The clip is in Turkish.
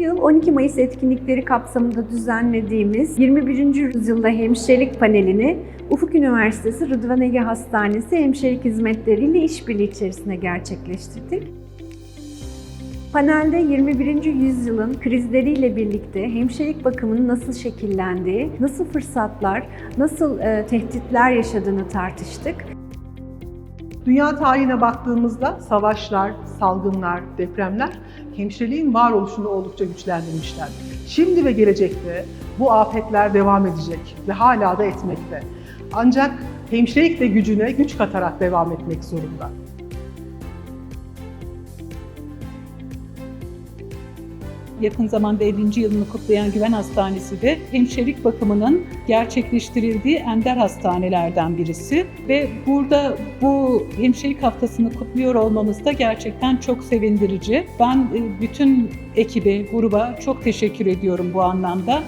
yıl 12 Mayıs etkinlikleri kapsamında düzenlediğimiz 21. yüzyılda hemşirelik panelini Ufuk Üniversitesi Rıdvan Ege Hastanesi hemşirelik hizmetleriyle işbirliği içerisinde gerçekleştirdik. Panelde 21. yüzyılın krizleriyle birlikte hemşirelik bakımının nasıl şekillendiği, nasıl fırsatlar, nasıl e, tehditler yaşadığını tartıştık. Dünya tarihine baktığımızda savaşlar, salgınlar, depremler hemşireliğin varoluşunu oldukça güçlendirmişler. Şimdi ve gelecekte bu afetler devam edecek ve hala da etmekte. Ancak hemşirelik de gücüne güç katarak devam etmek zorunda. Yakın zamanda 50. yılını kutlayan Güven Hastanesi de hemşirelik bakımının gerçekleştirildiği ender hastanelerden birisi ve burada bu hemşirelik haftasını kutluyor olmamız da gerçekten çok sevindirici. Ben e, bütün ekibe, gruba çok teşekkür ediyorum bu anlamda.